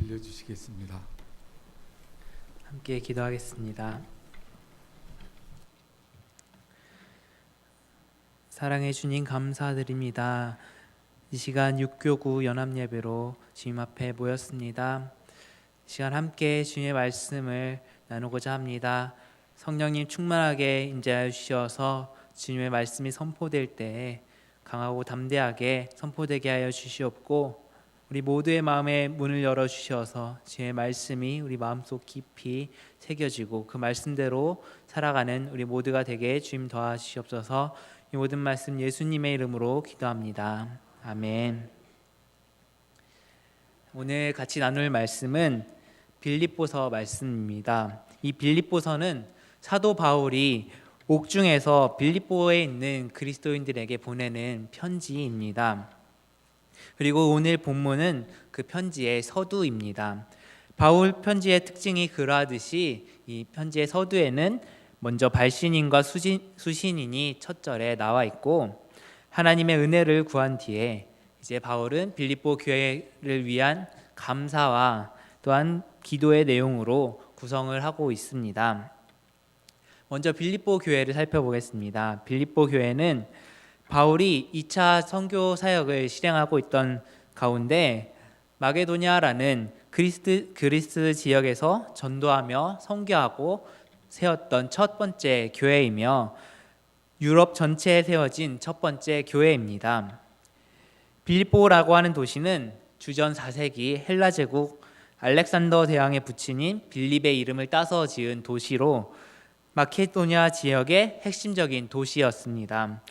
들려주시겠습니다. 함께 기도하겠습니다. 사랑해 주님 감사드립니다. 이 시간 육교구 연합 예배로 주님 앞에 모였습니다. 이 시간 함께 주님의 말씀을 나누고자 합니다. 성령님 충만하게 임재하여 주셔서 주님의 말씀이 선포될 때 강하고 담대하게 선포되게 하여 주시옵고 우리 모두의 마음에 문을 열어 주셔서 주의 말씀이 우리 마음속 깊이 새겨지고 그 말씀대로 살아가는 우리 모두가 되게 주님 도와주시옵소서. 이 모든 말씀 예수님의 이름으로 기도합니다. 아멘. 오늘 같이 나눌 말씀은 빌립보서 말씀입니다. 이 빌립보서는 사도 바울이 옥중에서 빌립보에 있는 그리스도인들에게 보내는 편지입니다. 그리고 오늘 본문은 그 편지의 서두입니다. 바울 편지의 특징이 그러하듯이 이 편지의 서두에는 먼저 발신인과 수신, 수신인이 첫 절에 나와 있고 하나님의 은혜를 구한 뒤에 이제 바울은 빌립보 교회를 위한 감사와 또한 기도의 내용으로 구성을 하고 있습니다. 먼저 빌립보 교회를 살펴보겠습니다. 빌립보 교회는 바울이 2차 선교 사역을 실행하고 있던 가운데 마게도냐라는 그리스 그리스 지역에서 전도하며 선교하고 세웠던 첫 번째 교회이며 유럽 전체에 세워진 첫 번째 교회입니다. 빌립보라고 하는 도시는 주전 4세기 헬라 제국 알렉산더 대왕의 부친인 빌립의 이름을 따서 지은 도시로 마케도니아 지역의 핵심적인 도시였습니다.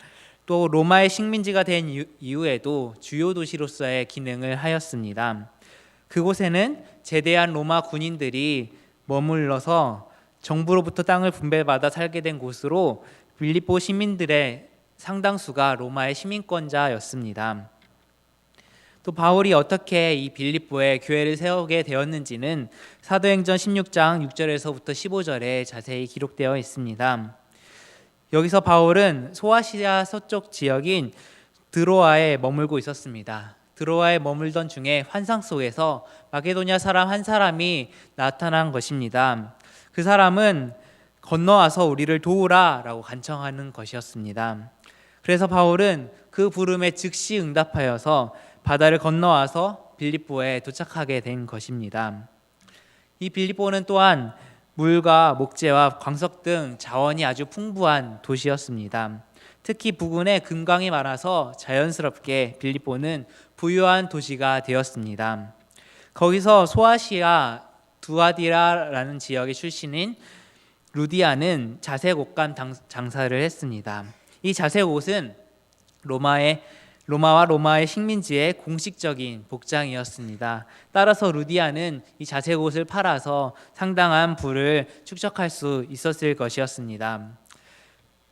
또 로마의 식민지가 된 이후에도 주요 도시로서의 기능을 하였습니다. 그곳에는 제대한 로마 군인들이 머물러서 정부로부터 땅을 분배받아 살게 된 곳으로 빌립보 시민들의 상당수가 로마의 시민권자였습니다. 또 바울이 어떻게 이 빌립보에 교회를 세우게 되었는지는 사도행전 16장 6절에서부터 15절에 자세히 기록되어 있습니다. 여기서 바울은 소아시아 서쪽 지역인 드로아에 머물고 있었습니다. 드로아에 머물던 중에 환상 속에서 마게도냐 사람 한 사람이 나타난 것입니다. 그 사람은 건너와서 우리를 도우라라고 간청하는 것이었습니다. 그래서 바울은 그 부름에 즉시 응답하여서 바다를 건너와서 빌립보에 도착하게 된 것입니다. 이 빌립보는 또한 물과 목재와 광석 등 자원이 아주 풍부한 도시였습니다. 특히 부근에 금강이 많아서 자연스럽게 빌립보는 부유한 도시가 되었습니다. 거기서 소아시아 두아디라라는 지역의 출신인 루디아는 자색 옷감 장사를 했습니다. 이 자색 옷은 로마의 로마와 로마의 식민지의 공식적인 복장이었습니다. 따라서 루디아는 이 자색 옷을 팔아서 상당한 부를 축적할 수 있었을 것이었습니다.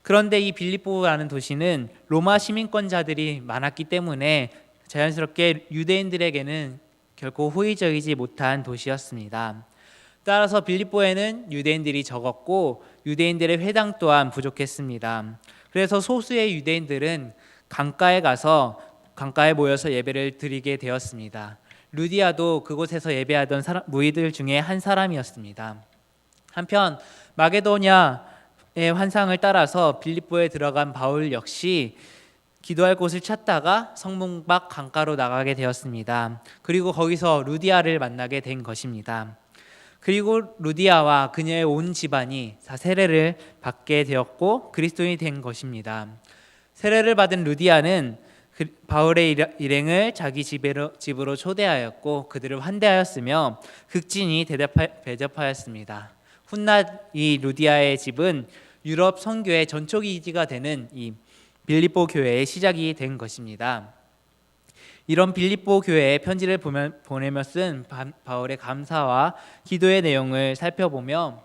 그런데 이 빌립보라는 도시는 로마 시민권자들이 많았기 때문에 자연스럽게 유대인들에게는 결코 호의적이지 못한 도시였습니다. 따라서 빌립보에는 유대인들이 적었고 유대인들의 회당 또한 부족했습니다. 그래서 소수의 유대인들은 강가에 가서 강가에 모여서 예배를 드리게 되었습니다. 루디아도 그곳에서 예배하던 사람, 무리들 중에 한 사람이었습니다. 한편 마게도냐의 환상을 따라서 빌립보에 들어간 바울 역시 기도할 곳을 찾다가 성문 밖 강가로 나가게 되었습니다. 그리고 거기서 루디아를 만나게 된 것입니다. 그리고 루디아와 그녀의 온 집안이 다 세례를 받게 되었고 그리스도인이 된 것입니다. 세례를 받은 루디아는 그 바울의 일행을 자기 집으로, 초대하였고 그들을 환대하였으며 극진히 대접하였습니다. 훗날 이 루디아의 집은 유럽 선교의 전초기지가 되는 이 빌립보 교회의 시작이 된 것입니다. 이런 빌립보 교회에 편지를 보내며 쓴 바울의 감사와 기도의 내용을 살펴보며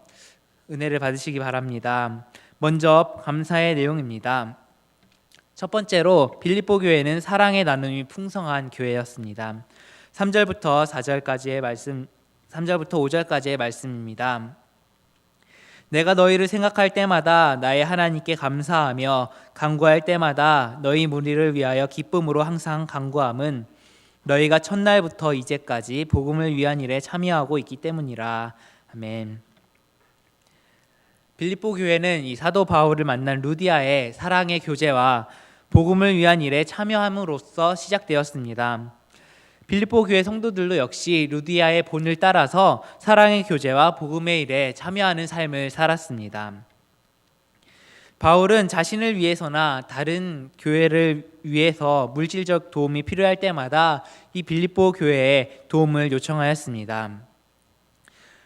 은혜를 받으시기 바랍니다. 먼저 감사의 내용입니다. 첫 번째로 빌립보 교회는 사랑의 나눔이 풍성한 교회였습니다. 3절부터 4절까지의 말씀 3절부터 5절까지의 말씀입니다. 내가 너희를 생각할 때마다 나의 하나님께 감사하며 간구할 때마다 너희 무리를 위하여 기쁨으로 항상 간구함은 너희가 첫날부터 이제까지 복음을 위한 일에 참여하고 있기 때문이라. 아멘. 빌립보 교회는 이 사도 바울을 만난 루디아의 사랑의 교제와 복음을 위한 일에 참여함으로써 시작되었습니다. 빌립보 교회 성도들도 역시 루디아의 본을 따라서 사랑의 교제와 복음의 일에 참여하는 삶을 살았습니다. 바울은 자신을 위해서나 다른 교회를 위해서 물질적 도움이 필요할 때마다 이 빌립보 교회에 도움을 요청하였습니다.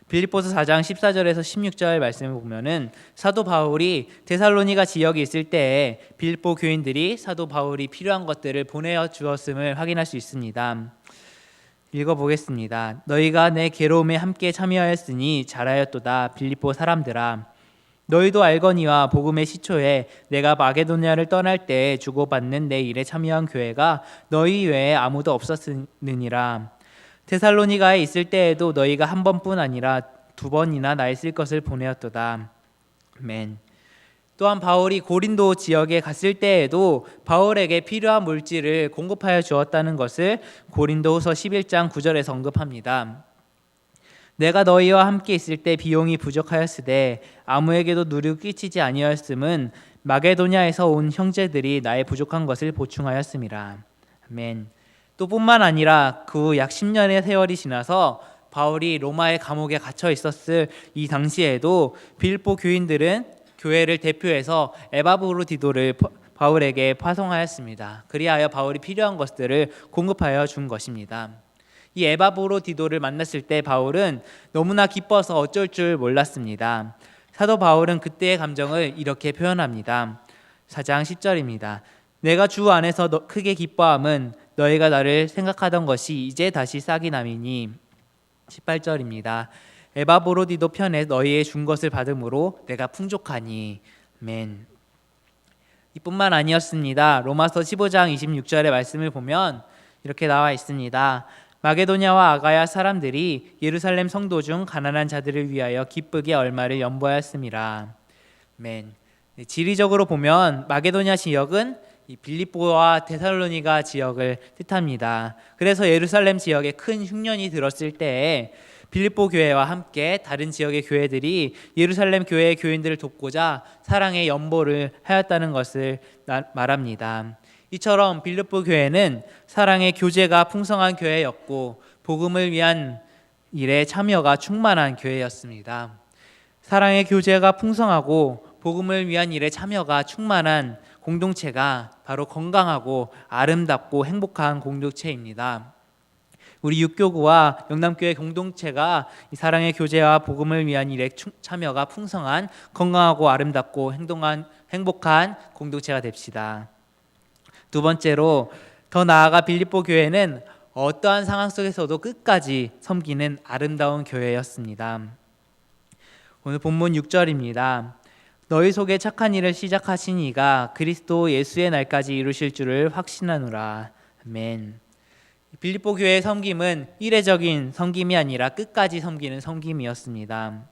빌립보서 4장 14절에서 16절 말씀을 보면은 사도 바울이 데살로니가 지역에 있을 때에 빌립보 교인들이 사도 바울이 필요한 것들을 보내어 주었음을 확인할 수 있습니다. 읽어 보겠습니다. 너희가 내 괴로움에 함께 참여하였으니 잘하였도다 빌립보 사람들아 너희도 알거니와 복음의 시초에 내가 마게도냐를 떠날 때 주고받는 내 일에 참여한 교회가 너희 외에 아무도 없었느니라. 테살로니가에 있을 때에도 너희가 한 번뿐 아니라 두 번이나 나의 쓸 것을 보내었도다. 맨. 또한 바울이 고린도 지역에 갔을 때에도 바울에게 필요한 물질을 공급하여 주었다는 것을 고린도후서 11장 9절에서 언급합니다. 내가 너희와 함께 있을 때 비용이 부족하였으되 아무에게도 누리고 끼치지 아니하였음은 마게도냐에서 온 형제들이 나의 부족한 것을 보충하였음이라. 아멘. 또 뿐만 아니라 그약 10년의 세월이 지나서 바울이 로마의 감옥에 갇혀 있었을 이 당시에도 빌보 교인들은 교회를 대표해서 에바브로디도를 바울에게 파송하였습니다. 그리하여 바울이 필요한 것들을 공급하여 준 것입니다. 이 에바보로 디도를 만났을 때 바울은 너무나 기뻐서 어쩔 줄 몰랐습니다. 사도 바울은 그때의 감정을 이렇게 표현합니다. 4장 10절입니다. 내가 주 안에서 크게 기뻐함은 너희가 나를 생각하던 것이 이제 다시 싹이 남이니 18절입니다. 에바보로디도 편에 너희의 준 것을 받음으로 내가 풍족하니 맨 이뿐만 아니었습니다. 로마서 15장 26절의 말씀을 보면 이렇게 나와 있습니다. 마게도냐와 아가야 사람들이 예루살렘 성도 중 가난한 자들을 위하여 기쁘게 얼마를 연보하였음이라. 맨. 네, 지리적으로 보면 마게도냐 지역은 빌립보와 데살로니가 지역을 뜻합니다. 그래서 예루살렘 지역에 큰 흉년이 들었을 때 빌립보 교회와 함께 다른 지역의 교회들이 예루살렘 교회의 교인들을 돕고자 사랑의 연보를 하였다는 것을 말합니다. 이처럼 빌립보 교회는 사랑의 교제가 풍성한 교회였고 복음을 위한 일에 참여가 충만한 교회였습니다. 사랑의 교제가 풍성하고 복음을 위한 일에 참여가 충만한 공동체가 바로 건강하고 아름답고 행복한 공동체입니다. 우리 육교구와 영남교회 공동체가 사랑의 교제와 복음을 위한 일에 참여가 풍성한 건강하고 아름답고 행동한 행복한 공동체가 됩시다. 두 번째로 더 나아가 빌립보 교회는 어떠한 상황 속에서도 끝까지 섬기는 아름다운 교회였습니다. 오늘 본문 6절입니다. 너희 속에 착한 일을 시작하신 이가 그리스도 예수의 날까지 이루실 줄을 확신하노라. 아멘. 빌립보 교회의 섬김은 이례적인 섬김이 아니라 끝까지 섬기는 섬김이었습니다.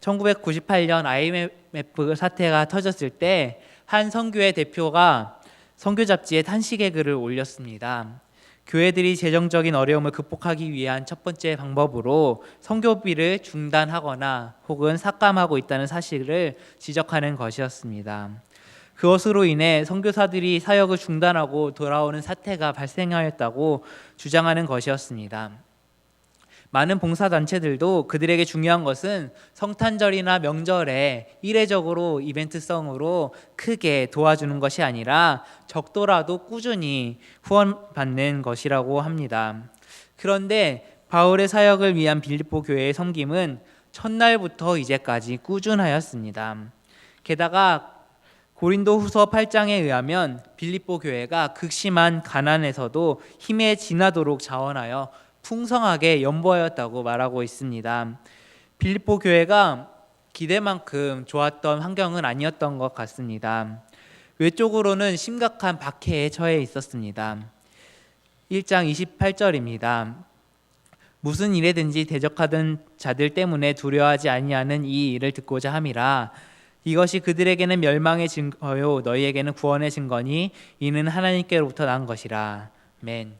1998년 IMF 사태가 터졌을 때 한 선교회 대표가 선교 잡지에 탄식의 글을 올렸습니다. 교회들이 재정적인 어려움을 극복하기 위한 첫 번째 방법으로 선교비를 중단하거나 혹은 삭감하고 있다는 사실을 지적하는 것이었습니다. 그것으로 인해 선교사들이 사역을 중단하고 돌아오는 사태가 발생하였다고 주장하는 것이었습니다. 많은 봉사단체들도 그들에게 중요한 것은 성탄절이나 명절에 이례적으로 이벤트성으로 크게 도와주는 것이 아니라 적더라도 꾸준히 후원받는 것이라고 합니다. 그런데 바울의 사역을 위한 빌립보 교회의 섬김은 첫날부터 이제까지 꾸준하였습니다. 게다가 고린도 후서 8장에 의하면 빌립보 교회가 극심한 가난에서도 힘에 지나도록 자원하여 풍성하게 연보하였다고 말하고 있습니다. 빌립보 교회가 기대만큼 좋았던 환경은 아니었던 것 같습니다. 외적으로는 심각한 박해에 처해 있었습니다. 1장 28절입니다. 무슨 일에든지 대적하던 자들 때문에 두려워하지 아니하는 이 일을 듣고자 함이라 이것이 그들에게는 멸망의 증거요 너희에게는 구원의 증거니 이는 하나님께로부터 난 것이라 맨.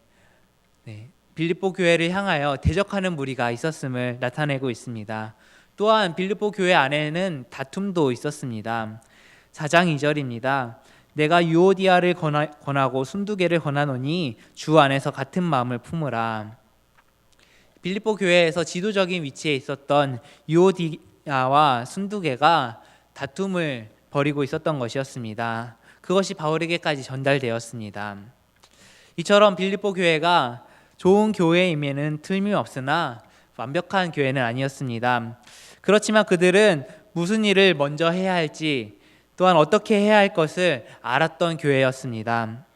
네. 빌립보 교회를 향하여 대적하는 무리가 있었음을 나타내고 있습니다. 또한 빌립보 교회 안에는 다툼도 있었습니다. 4장 2절입니다. 내가 유오디아를 권하, 권하 고 순두개를 권하노니 주 안에서 같은 마음을 품으라. 빌립보 교회에서 지도적인 위치에 있었던 유오디아와 순두개가 다툼을 벌이고 있었던 것이었습니다. 그것이 바울에게까지 전달되었습니다. 이처럼 빌립보 교회가 좋은 교회임에는 틀림없으나 완벽한 교회는 아니었습니다. 그렇지만 그들은 무슨 일을 먼저 해야 할지 또한 어떻게 해야 할 것을 알았던 교회였습니다.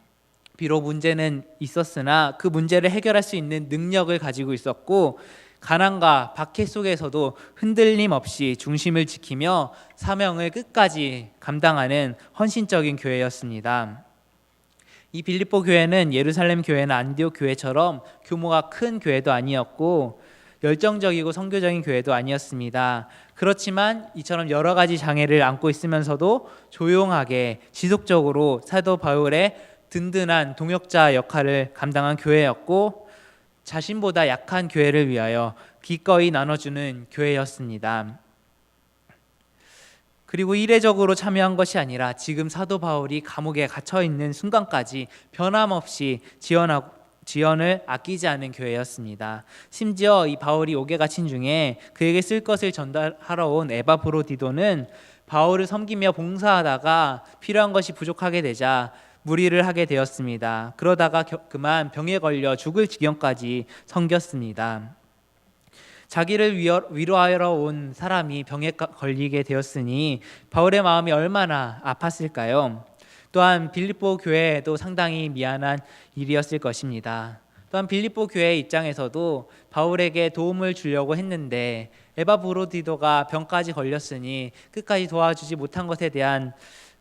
비록 문제는 있었으나 그 문제를 해결할 수 있는 능력을 가지고 있었고 가난과 박해 속에서도 흔들림 없이 중심을 지키며 사명을 끝까지 감당하는 헌신적인 교회였습니다. 이 빌립보 교회는 예루살렘 교회나 안디옥 교회처럼 규모가 큰 교회도 아니었고 열정적이고 성교적인 교회도 아니었습니다. 그렇지만 이처럼 여러 가지 장애를 안고 있으면서도 조용하게 지속적으로 사도 바울의 든든한 동역자 역할을 감당한 교회였고 자신보다 약한 교회를 위하여 기꺼이 나눠주는 교회였습니다. 그리고 이례적으로 참여한 것이 아니라 지금 사도 바울이 감옥에 갇혀 있는 순간까지 변함없이 지원하고 지원을 아끼지 않은 교회였습니다. 심지어 이 바울이 옥에 갇힌 중에 그에게 쓸 것을 전달하러 온 에바브로디도는 바울을 섬기며 봉사하다가 필요한 것이 부족하게 되자 무리를 하게 되었습니다. 그러다가 겨, 그만 병에 걸려 죽을 지경까지 섬겼습니다. 자기를 위로하러 온 사람이 병에 걸리게 되었으니 바울의 마음이 얼마나 아팠을까요? 또한 빌립보 교회에도 상당히 미안한 일이었을 것입니다. 또한 빌립보 교회 입장에서도 바울에게 도움을 주려고 했는데 에바 브로디도가 병까지 걸렸으니 끝까지 도와주지 못한 것에 대한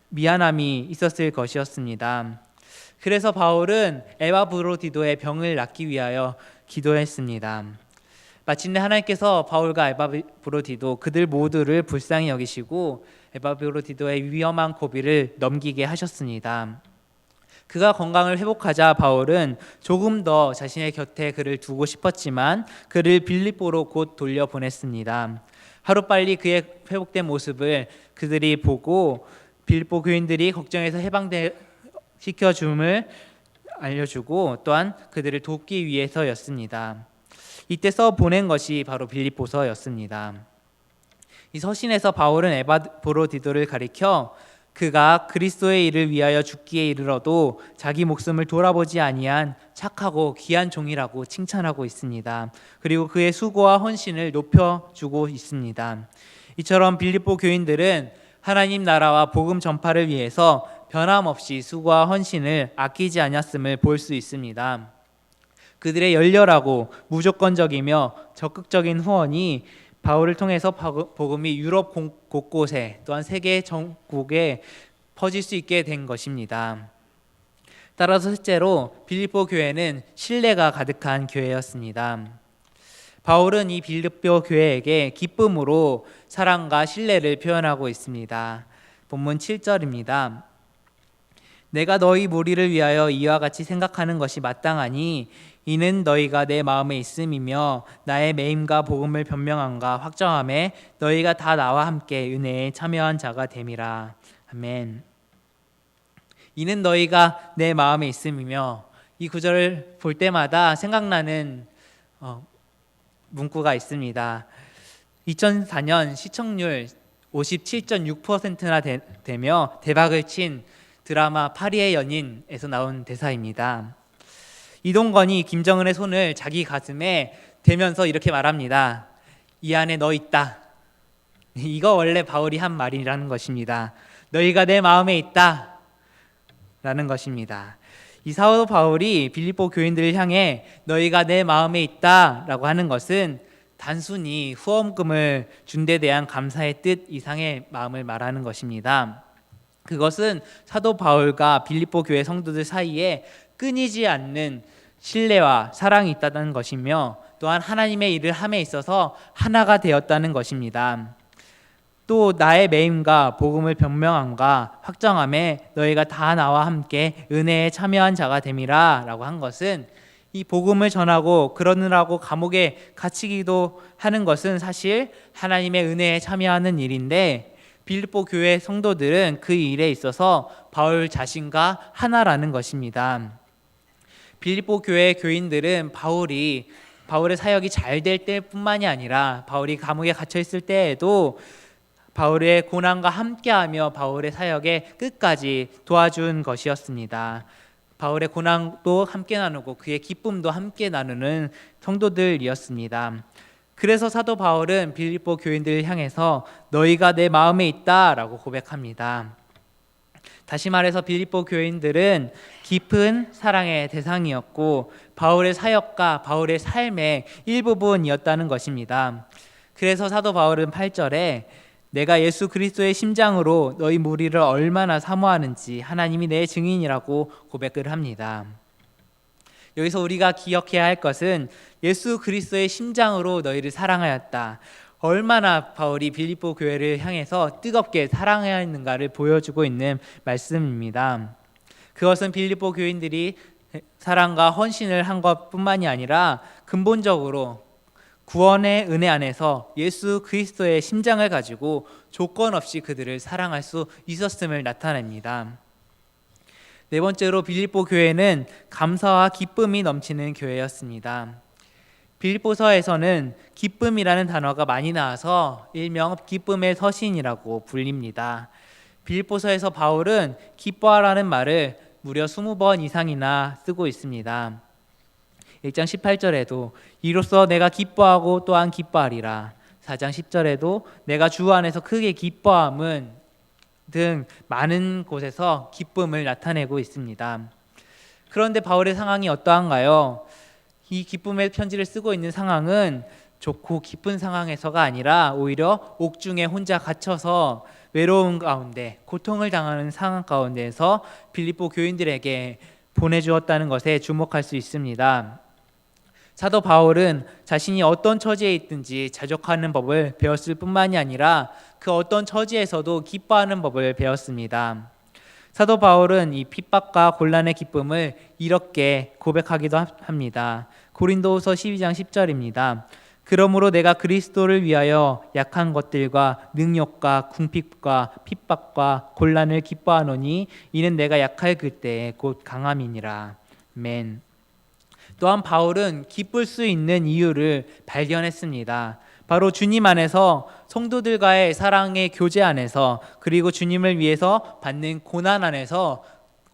미안함이 있었을 것이었습니다. 그래서 바울은 에바 브로디도의 병을 낫기 위하여 기도했습니다. 마침내 하나님께서 바울과 에바 브로디도 그들 모두를 불쌍히 여기시고 에바브로디도의 위험한 고비를 넘기게 하셨습니다. 그가 건강을 회복하자 바울은 조금 더 자신의 곁에 그를 두고 싶었지만 그를 빌립보로 곧 돌려 보냈습니다. 하루빨리 그의 회복된 모습을 그들이 보고 빌립보 교인들이 걱정해서 해방되 시켜 줌을 알려주고 또한 그들을 돕기 위해서였습니다. 이때 써 보낸 것이 바로 빌립보서였습니다. 이 서신에서 바울은 에바브로디도를 가리켜 그가 그리스도의 일을 위하여 죽기에 이르러도 자기 목숨을 돌아보지 아니한 착하고 귀한 종이라고 칭찬하고 있습니다. 그리고 그의 수고와 헌신을 높여주고 있습니다. 이처럼 빌립보 교인들은 하나님 나라와 복음 전파를 위해서 변함없이 수고와 헌신을 아끼지 않았음을 볼 수 있습니다. 그들의 열렬하고 무조건적이며 적극적인 후원이 바울을 통해서 복음이 유럽 곳곳에 또한 세계 전국에 퍼질 수 있게 된 것입니다. 따라서 셋째로 빌립보 교회는 신뢰가 가득한 교회였습니다. 바울은 이 빌립보 교회에게 기쁨으로 사랑과 신뢰를 표현하고 있습니다. 본문 7절입니다. 내가 너희 무리를 위하여 이와 같이 생각하는 것이 마땅하니 이는 너희가 내 마음에 있음이며 나의 매임과 복음을 변명함과 확정함에 너희가 다 나와 함께 은혜에 참여한 자가 됨이라. 아멘. 이는 너희가 내 마음에 있음이며 이 구절을 볼 때마다 생각나는 어, 문구가 있습니다. 2004년 시청률 57.6%나 되, 되며 대박을 친 드라마 파리의 연인에서 나온 대사입니다. 이동건이 김정은의 손을 자기 가슴에 대면서 이렇게 말합니다. 이 안에 너 있다. 이거 원래 바울이 한 말이라는 것입니다. 너희가 내 마음에 있다. 라는 것입니다. 이 사도 바울이 빌립보 교인들을 향해 너희가 내 마음에 있다라고 하는 것은 단순히 후원금을 준 데 대한 감사의 뜻 이상의 마음을 말하는 것입니다. 그것은 사도 바울과 빌립보 교회 성도들 사이에 끊이지 않는 신뢰와 사랑이 있다는 것이며 또한 하나님의 일을 함에 있어서 하나가 되었다는 것입니다. 또 나의 매임과 복음을 변명함과 확정함에 너희가 다 나와 함께 은혜에 참여한 자가 됨이라라고 한 것은 이 복음을 전하고 그러느라고 감옥에 갇히기도 하는 것은 사실 하나님의 은혜에 참여하는 일인데 빌립보 교회 성도들은 그 일에 있어서 바울 자신과 하나라는 것입니다. 빌립보 교회 교인들은 바울이 바울의 사역이 잘 될 때뿐만이 아니라 바울이 감옥에 갇혀 있을 때에도 바울의 고난과 함께하며 바울의 사역에 끝까지 도와준 것이었습니다. 바울의 고난도 함께 나누고 그의 기쁨도 함께 나누는 성도들이었습니다. 그래서 사도 바울은 빌립보 교인들을 향해서 너희가 내 마음에 있다라고 고백합니다. 다시 말해서 빌립보 교인들은 깊은 사랑의 대상이었고 바울의 사역과 바울의 삶의 일부분이었다는 것입니다. 그래서 사도 바울은 8절에 내가 예수 그리스도의 심장으로 너희 무리를 얼마나 사모하는지 하나님이 내 증인이라고 고백을 합니다. 여기서 우리가 기억해야 할 것은 예수 그리스도의 심장으로 너희를 사랑하였다. 얼마나 바울이 빌립보 교회를 향해서 뜨겁게 사랑하였는가를 보여주고 있는 말씀입니다. 그것은 빌립보 교인들이 사랑과 헌신을 한 것뿐만이 아니라 근본적으로 구원의 은혜 안에서 예수 그리스도의 심장을 가지고 조건 없이 그들을 사랑할 수 있었음을 나타냅니다. 네 번째로 빌립보 교회는 감사와 기쁨이 넘치는 교회였습니다. 빌립보서에서는 기쁨이라는 단어가 많이 나와서 일명 기쁨의 서신이라고 불립니다. 빌립보서에서 바울은 기뻐하라는 말을 무려 20번 이상이나 쓰고 있습니다. 1장 18절에도 이로써 내가 기뻐하고 또한 기뻐하리라. 4장 10절에도 내가 주 안에서 크게 기뻐함은 등 많은 곳에서 기쁨을 나타내고 있습니다. 그런데 바울의 상황이 어떠한가요? 이 기쁨의 편지를 쓰고 있는 상황은 좋고 기쁜 상황에서가 아니라 오히려 옥중에 혼자 갇혀서 외로운 가운데 고통을 당하는 상황 가운데에서 빌립보 교인들에게 보내주었다는 것에 주목할 수 있습니다. 사도 바울은 자신이 어떤 처지에 있든지 자족하는 법을 배웠을 뿐만이 아니라 그 어떤 처지에서도 기뻐하는 법을 배웠습니다. 사도 바울은 이 핍박과 곤란의 기쁨을 이렇게 고백하기도 합니다. 고린도후서 12장 10절입니다. 그러므로 내가 그리스도를 위하여 약한 것들과 능력과 궁핍과 핍박과 곤란을 기뻐하노니 이는 내가 약할 그때에 곧 강함이니라. 맨. 또한 바울은 기쁠 수 있는 이유를 발견했습니다. 바로 주님 안에서 성도들과의 사랑의 교제 안에서 그리고 주님을 위해서 받는 고난 안에서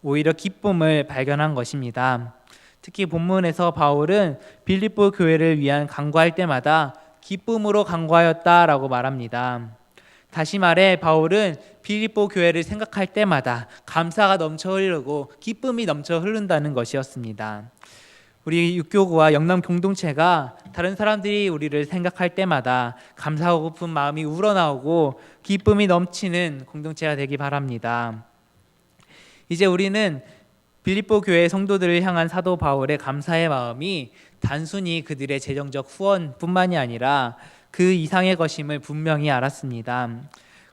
오히려 기쁨을 발견한 것입니다. 특히 본문에서 바울은 빌립보 교회를 위한 간구할 때마다 기쁨으로 간구하였다라고 말합니다. 다시 말해 바울은 빌립보 교회를 생각할 때마다 감사가 넘쳐 흐르고 기쁨이 넘쳐 흐른다는 것이었습니다. 우리 육교구와 영남 공동체가 다른 사람들이 우리를 생각할 때마다 감사하고 픈 마음이 우러나오고 기쁨이 넘치는 공동체가 되기 바랍니다. 이제 우리는 빌립보 교회 성도들을 향한 사도 바울의 감사의 마음이 단순히 그들의 재정적 후원뿐만이 아니라 그 이상의 것임을 분명히 알았습니다.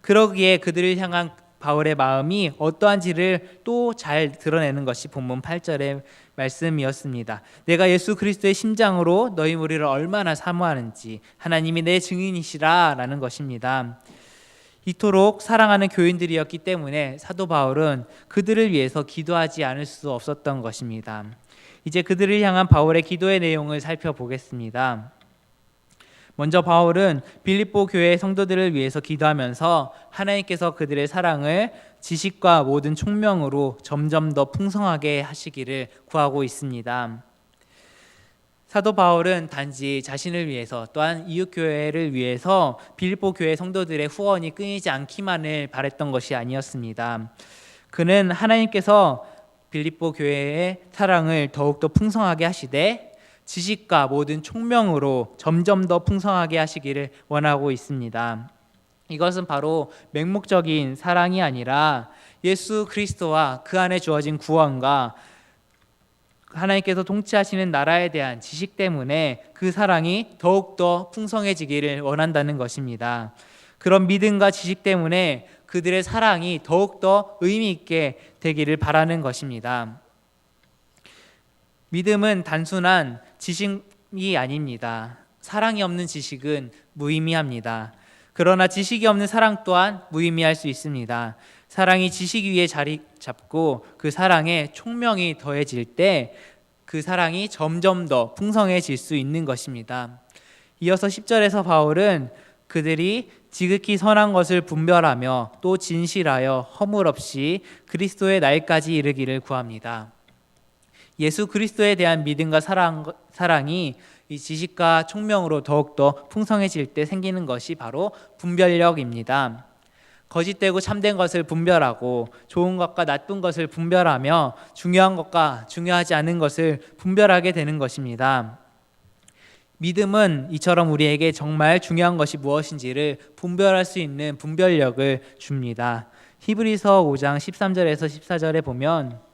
그러기에 그들을 향한 바울의 마음이 어떠한지를 또 잘 드러내는 것이 본문 8절의 말씀이었습니다. 내가 예수 그리스도의 심장으로 너희 무리를 얼마나 사모하는지 하나님이 내 증인이시라라는 것입니다. 이토록 사랑하는 교인들이었기 때문에 사도 바울은 그들을 위해서 기도하지 않을 수 없었던 것입니다. 이제 그들을 향한 바울의 기도의 내용을 살펴보겠습니다. 먼저 바울은 빌립보 교회 성도들을 위해서 기도하면서 하나님께서 그들의 사랑을 지식과 모든 총명으로 점점 더 풍성하게 하시기를 구하고 있습니다. 사도 바울은 단지 자신을 위해서 또한 이웃 교회를 위해서 빌립보 교회 성도들의 후원이 끊이지 않기만을 바랬던 것이 아니었습니다. 그는 하나님께서 빌립보 교회의 사랑을 더욱더 풍성하게 하시되 지식과 모든 총명으로 점점 더 풍성하게 하시기를 원하고 있습니다. 이것은 바로 맹목적인 사랑이 아니라 예수 그리스도와 그 안에 주어진 구원과 하나님께서 통치하시는 나라에 대한 지식 때문에 그 사랑이 더욱더 풍성해지기를 원한다는 것입니다. 그런 믿음과 지식 때문에 그들의 사랑이 더욱더 의미 있게 되기를 바라는 것입니다. 믿음은 단순한 지식이 아닙니다. 사랑이 없는 지식은 무의미합니다. 그러나 지식이 없는 사랑 또한 무의미할 수 있습니다. 사랑이 지식 위에 자리 잡고 그 사랑에 총명이 더해질 때 그 사랑이 점점 더 풍성해질 수 있는 것입니다. 이어서 10절에서 바울은 그들이 지극히 선한 것을 분별하며 또 진실하여 허물 없이 그리스도의 날까지 이르기를 구합니다. 예수 그리스도에 대한 믿음과 사랑, 사랑이 이 지식과 총명으로 더욱더 풍성해질 때 생기는 것이 바로 분별력입니다. 거짓되고 참된 것을 분별하고 좋은 것과 나쁜 것을 분별하며 중요한 것과 중요하지 않은 것을 분별하게 되는 것입니다. 믿음은 이처럼 우리에게 정말 중요한 것이 무엇인지를 분별할 수 있는 분별력을 줍니다. 히브리서 5장 13절에서 14절에 보면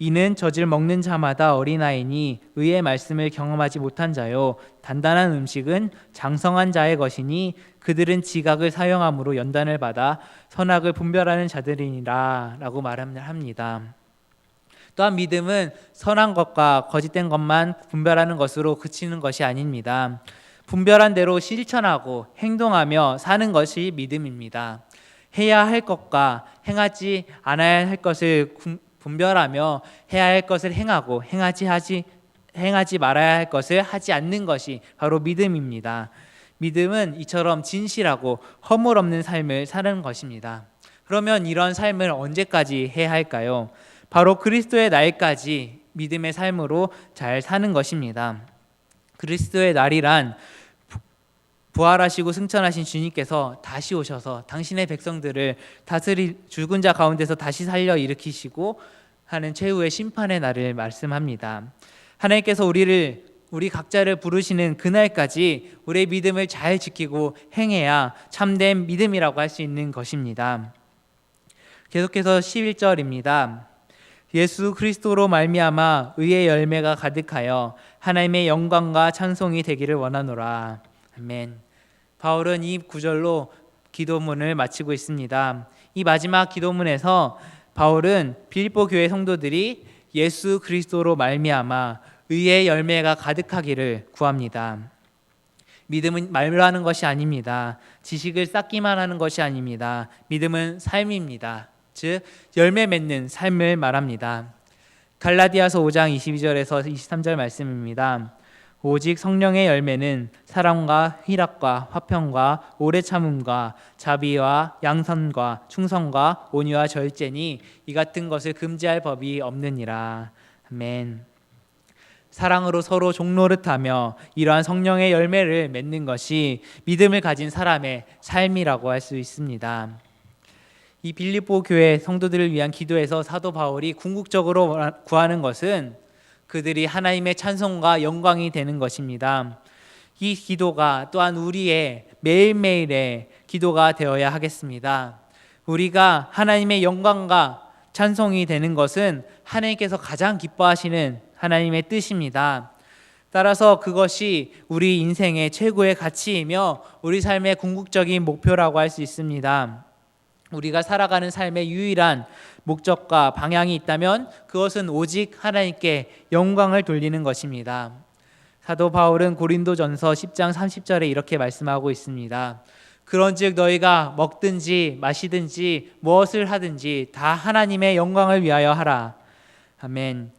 이는 젖을 먹는 자마다 어린아이니 의의 말씀을 경험하지 못한 자요 단단한 음식은 장성한 자의 것이니 그들은 지각을 사용함으로 연단을 받아 선악을 분별하는 자들이니라라고 말합니다. 또한 믿음은 선한 것과 거짓된 것만 분별하는 것으로 그치는 것이 아닙니다. 분별한 대로 실천하고 행동하며 사는 것이 믿음입니다. 해야 할 것과 행하지 않아야 할 것을 분별하며 해야 할 것을 행하고 행하지 하지 행하지 말아야 할 것을 하지 않는 것이 바로 믿음입니다. 믿음은 이처럼 진실하고 허물 없는 삶을 사는 것입니다. 그러면 이런 삶을 언제까지 해야 할까요? 바로 그리스도의 날까지 믿음의 삶으로 잘 사는 것입니다. 그리스도의 날이란 부활하시고 승천하신 주님께서 다시 오셔서 당신의 백성들을 다스리 죽은 자 가운데서 다시 살려 일으키시고 하는 최후의 심판의 날을 말씀합니다. 하나님께서 우리를 우리 각자를 부르시는 그날까지 우리의 믿음을 잘 지키고 행해야 참된 믿음이라고 할 수 있는 것입니다. 계속해서 11절입니다. 예수 그리스도로 말미암아 의의 열매가 가득하여 하나님의 영광과 찬송이 되기를 원하노라. 아멘. 바울은 이 구절로 기도문을 마치고 있습니다. 이 마지막 기도문에서 바울은 빌립보 교회 성도들이 예수 그리스도로 말미암아 의의 열매가 가득하기를 구합니다. 믿음은 말로 하는 것이 아닙니다. 지식을 쌓기만 하는 것이 아닙니다. 믿음은 삶입니다. 즉 열매 맺는 삶을 말합니다. 갈라디아서 5장 22절에서 23절 말씀입니다. 오직 성령의 열매는 사랑과 희락과 화평과 오래 참음과 자비와 양선과 충성과 온유와 절제니 이 같은 것을 금지할 법이 없느니라. 아멘. 사랑으로 서로 종노릇하며 이러한 성령의 열매를 맺는 것이 믿음을 가진 사람의 삶이라고 할 수 있습니다. 이 빌립보 교회 성도들을 위한 기도에서 사도 바울이 궁극적으로 구하는 것은 그들이 하나님의 찬송과 영광이 되는 것입니다. 이 기도가 또한 우리의 매일매일의 기도가 되어야 하겠습니다. 우리가 하나님의 영광과 찬송이 되는 것은 하나님께서 가장 기뻐하시는 하나님의 뜻입니다. 따라서 그것이 우리 인생의 최고의 가치이며 우리 삶의 궁극적인 목표라고 할 수 있습니다. 우리가 살아가는 삶의 유일한 목적과 방향이 있다면 그것은 오직 하나님께 영광을 돌리는 것입니다. 사도 바울은 고린도전서 10장 30절에 이렇게 말씀하고 있습니다. 그런즉 너희가 먹든지 마시든지 무엇을 하든지 다 하나님의 영광을 위하여 하라. 아멘.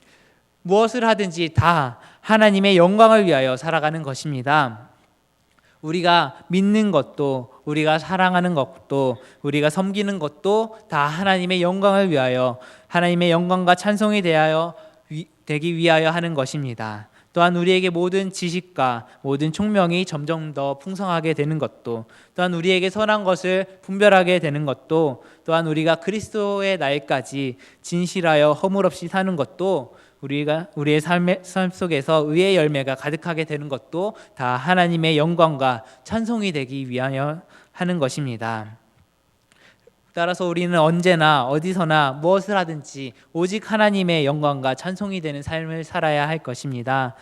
무엇을 하든지 다 하나님의 영광을 위하여 살아가는 것입니다. 우리가 믿는 것도 우리가 사랑하는 것도 우리가 섬기는 것도 다 하나님의 영광을 위하여 하나님의 영광과 찬송이 대하여 되기 위하여 하는 것입니다. 또한 우리에게 모든 지식과 모든 총명이 점점 더 풍성하게 되는 것도 또한 우리에게 선한 것을 분별하게 되는 것도 또한 우리가 그리스도의 날까지 진실하여 허물 없이 사는 것도 우리가 우리의 삶의 삶 속에서 의의 열매가 가득하게 되는 것도 다 하나님의 영광과 찬송이 되기 위하여 하는 것입니다. 따라서 우리는 언제나 어디서나 무엇을 하든지 오직 하나님의 영광과 찬송이 되는 삶을 살아야 할 것입니다.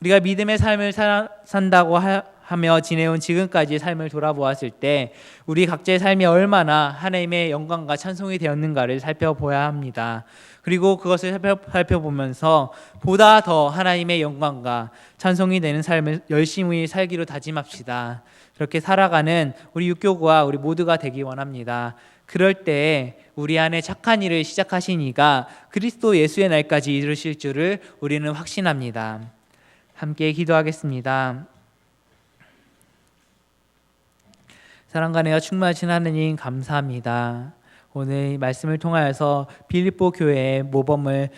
우리가 믿음의 삶을 사, 산다고 하, 하며 지내온 지금까지 삶을 돌아보았을 때 우리 각자의 삶이 얼마나 하나님의 영광과 찬송이 되었는가를 살펴보아야 합니다. 그리고 그것을 살펴, 살펴보면서 보다 더 하나님의 영광과 찬송이 되는 삶을 열심히 살기로 다짐합시다. 그렇게 살아가는 우리 육교구와 우리 모두가 되기 원합니다. 그럴 때 우리 안에 착한 일을 시작하신 이가 그리스도 예수의 날까지 이루실 줄을 우리는 확신합니다. 함께 기도하겠습니다. 사랑과 내가 충만하신 하느님 감사합니다. 오늘 이 말씀을 통하여서 빌립보 교회의 모범을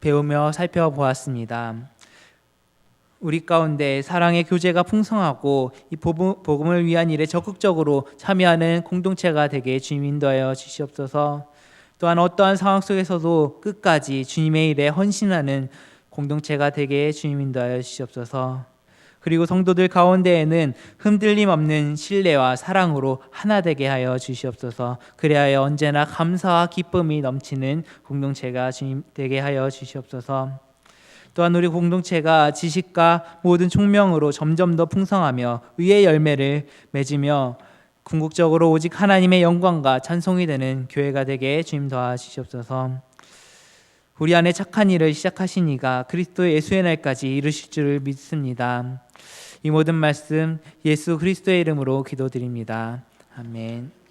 배우며 살펴보았습니다. 우리 가운데 사랑의 교제가 풍성하고 이 복음- 복음을 위한 일에 적극적으로 참여하는 공동체가 되게 주님 인도하여 주시옵소서. 또한 어떠한 상황 속에서도 끝까지 주님의 일에 헌신하는 공동체가 되게 주님 인도하여 주시옵소서. 그리고 성도들 가운데에는 흔들림 없는 신뢰와 사랑으로 하나 되게 하여 주시옵소서. 그리하여 언제나 감사와 기쁨이 넘치는 공동체가 주님 되게 하여 주시옵소서. 또한 우리 공동체가 지식과 모든 총명으로 점점 더 풍성하며 의의 열매를 맺으며 궁극적으로 오직 하나님의 영광과 찬송이 되는 교회가 되게 주님 도와주시옵소서. 우리 안에 착한 일을 시작하신 이가 그리스도 예수의 날까지 이루실 줄을 믿습니다. 이 모든 말씀 예수 그리스도의 이름으로 기도드립니다. 아멘.